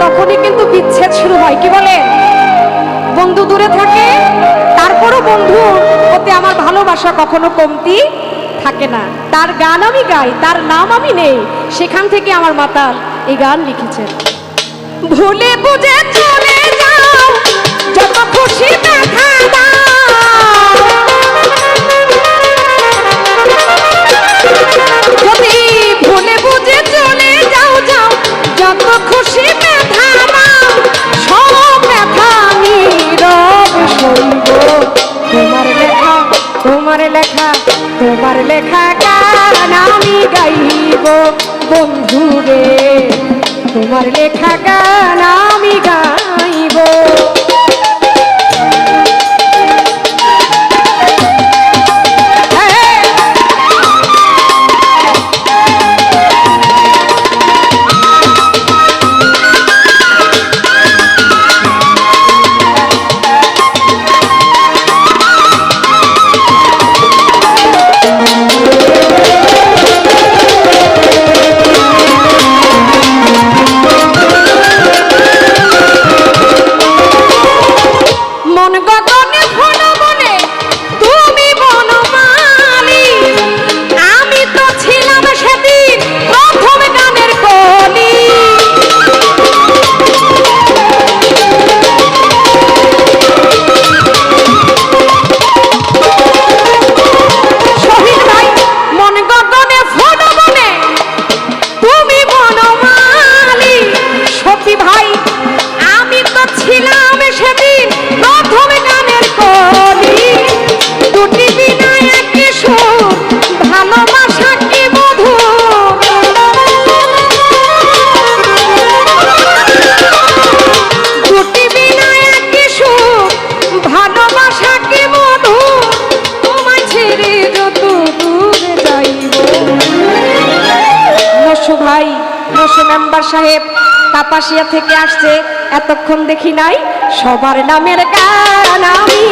তখনই কিন্তু বিচ্ছেদ শুরু হয়। কি বলে? বন্ধু দূরে থাকে, তারপরও বন্ধু প্রতি আমার ভালোবাসা কখনো কমতি থাকে না। তার গান আমি গাই, তার নাম আমি নেই। সেখান থেকে আমার মাতাল এই গান লিখেছেন। ভুলে বুঝে লেখা তোমার লেখা গান আমি গাইব বন্ধু তোমার লেখা গান আমি গাইব? কাপাসিয়া থেকে আসছে এতক্ষণ দেখি নাই সবার নামের গান আমি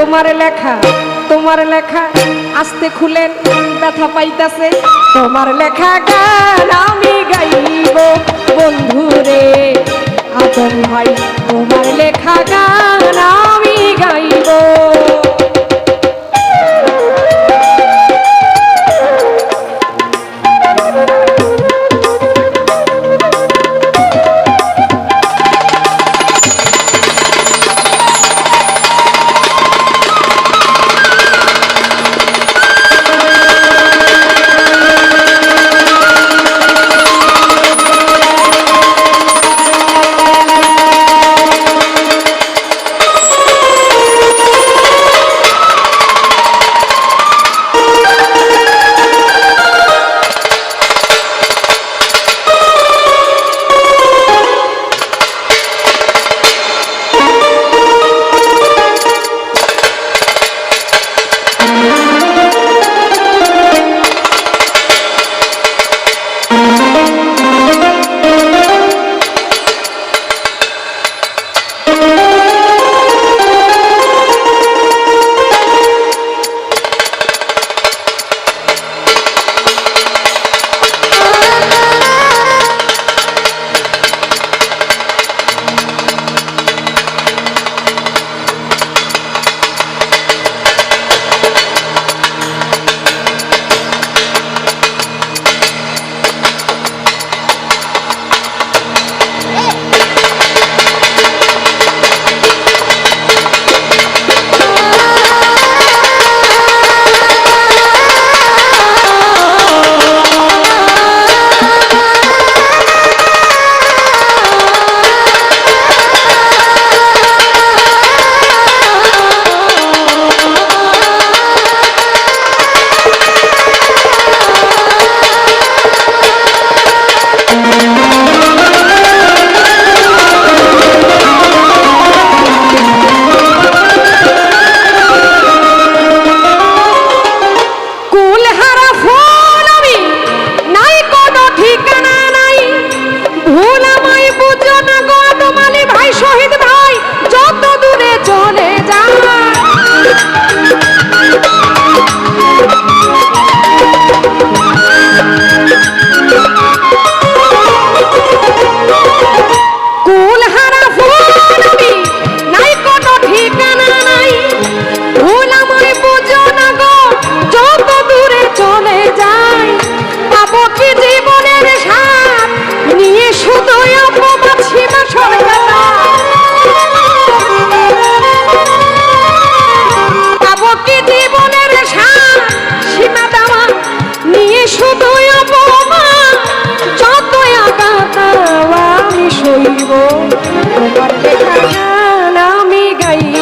তোমার লেখা তোমার লেখা আসতে খুলেন, ব্যথা পাইতাছে। তোমার লেখা গান আমি গাইব, বন্ধু রে। আদম ভাই, তোমার লেখা গান আমি গাইব।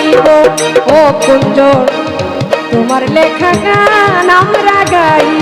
গাইব ও কুঞ্জ তোমার লেখা গান আমরা গাইব।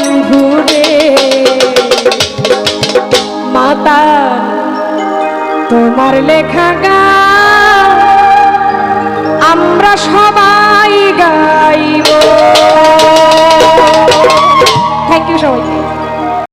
বন্ধু মাতা তোমার লেখা আমরা সবাই গাইব। থ্যাংক ইউ সবাইকে।